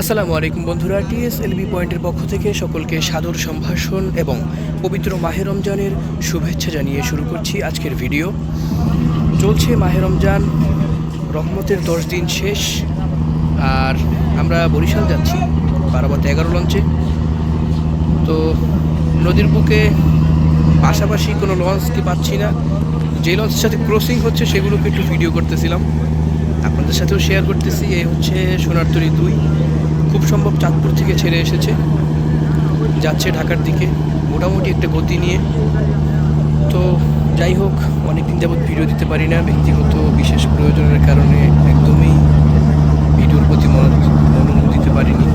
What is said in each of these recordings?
আসসালামু আলাইকুম বন্ধুরা টিএস এলবি পয়েন্টের পক্ষ থেকে সকলকে সাদর সম্ভাষণ এবং পবিত্র মাহে রমজানের শুভেচ্ছা জানিয়ে শুরু করছি আজকের ভিডিও। চলছে মাহে রমজান, রহমতের দশ দিন শেষ, আর আমরা বরিশাল যাচ্ছি বারাবাত এগারো লঞ্চে। তো নদীর বুকে পাশাপাশি কোনো লঞ্চকে পাচ্ছি না, যে লঞ্চের সাথে ক্রসিং হচ্ছে সেগুলোকে একটু ভিডিও করতেছিলাম। আপনাদের সাথেও শেয়ার করতেছি, এই হচ্ছে সোনারতরী দুই। খুব সম্ভব চাঁদপুর থেকে ছেড়ে এসেছে। যাচ্ছে ঢাকার দিকে, মোটামুটি একটা গতি নিয়ে। তো যাই হোক, অনেকদিন যাবৎ ভিডিও দিতে পারি না, ব্যক্তিগত বিশেষ প্রয়োজনের কারণে একদমই ভিডিওর প্রতি মনোযোগ দিতে পারিনি।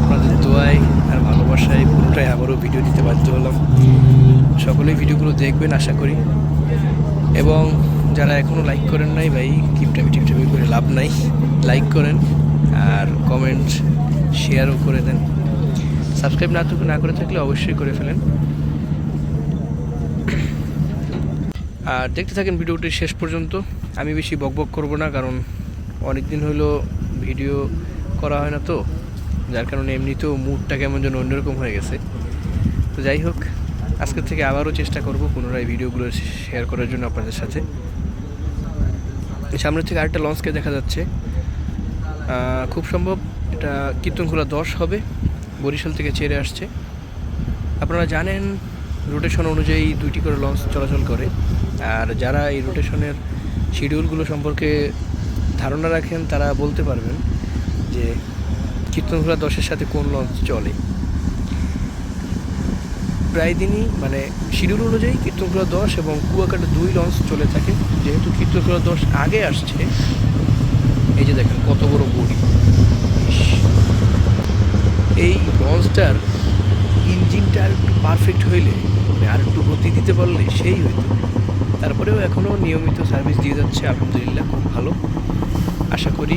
আপনাদের দোয়ায় আর ভালোবাসায় পুরোটাই আবারও ভিডিও দিতে বাধ্য হলাম। সকলেই ভিডিওগুলো দেখবেন, আশা করি। এবং যারা এখনও লাইক করেন নাই, ভাই টিপটাপি টিপটাপি করে লাভ নাই। লাইক করেন। আর কমেন্ট শেয়ারও করে দেন। সাবস্ক্রাইব না না করে থাকলে অবশ্যই করে ফেলেন। আর দেখতে থাকেন ভিডিওটি শেষ পর্যন্ত। আমি বেশি বকবক করব না, কারণ অনেক দিন হলো ভিডিও করা হয় না তো। যার কারণে এমনিতেও মুডটা কেমন যেন অন্যরকম হয়ে গেছে। তো যাই হোক, আজকের থেকে আবারও চেষ্টা করব পুনরায় ভিডিওগুলো শেয়ার করার জন্য আপনাদের সাথে। সামনে থেকে আরেকটা লঞ্চকে দেখা যাচ্ছে। খুব সম্ভব এটা কীর্তনখোলা দশ হবে, বরিশাল থেকে ছেড়ে আসছে। আপনারা জানেন রোটেশন অনুযায়ী দুইটি করে লঞ্চ চলাচল করে। আর যারা এই রোটেশনের শিডিউলগুলো সম্পর্কে ধারণা রাখেন, তারা বলতে পারবেন যে কীর্তনখোলা দশের সাথে কোন লঞ্চ চলে। প্রায় দিনই মানে শিডিউল অনুযায়ী কীর্তনখোলা দশ এবং কুয়াকাটা দুই লঞ্চ চলে থাকে। যেহেতু কীর্তনখোলা দশ আগে আসছে এই যে দেখেন কত বড় বডি। এই লঞ্চটার ইঞ্জিনটা আর একটু পারফেক্ট হইলে মানে আর একটু গতি দিতে পারলে সেই হইতো। তারপরেও এখনও নিয়মিত সার্ভিস দিয়ে যাচ্ছে, আলহামদুলিল্লাহ খুব ভালো। আশা করি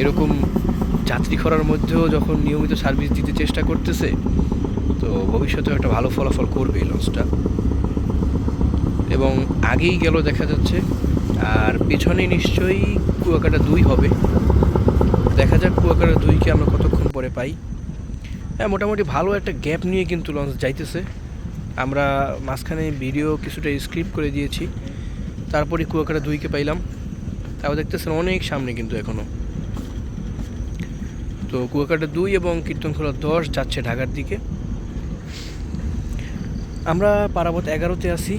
এরকম যাত্রী খরার মধ্যেও যখন নিয়মিত সার্ভিস দিতে চেষ্টা করতেছে, তো ভবিষ্যতেও একটা ভালো ফলাফল করবে এই লঞ্চটা এবং আগেই গেল দেখা যাচ্ছে আর পেছনে নিশ্চয়ই কুয়াকাটা দুই হবে। দেখা যাক কুয়াকাটা দুইকে আমরা কতক্ষণ পরে পাই। হ্যাঁ মোটামুটি ভালো একটা গ্যাপ নিয়ে কিন্তু লঞ্চ যাইতেছে। আমরা মাঝখানে ভিডিও কিছুটা স্ক্রিপ্ট করে দিয়েছি। তারপরে কুয়াকাটা দুইকে পাইলাম। তাও দেখতেছেন অনেক সামনে কিন্তু এখনও তো কুয়াকাটা দুই এবং কীর্তনখোলা দশ যাচ্ছে ঢাকার দিকে। আমরা পারাবত এগারোতে আসি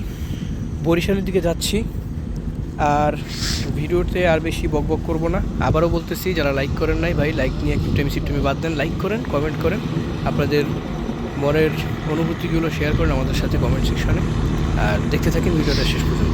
বরিশালের দিকে যাচ্ছি। আর ভিডিওতে আর বেশি বক বক করব না। আবারও বলতেছি, যারা লাইক করেন নাই ভাই লাইক নিয়ে কিপটেমি সিপটেমি বাদ দেন লাইক করেন কমেন্ট করেন। আপনাদের মনের অনুভূতিগুলো শেয়ার করেন আমাদের সাথে কমেন্ট সেকশনে আর দেখতে থাকেন ভিডিওটা শেষ পর্যন্ত।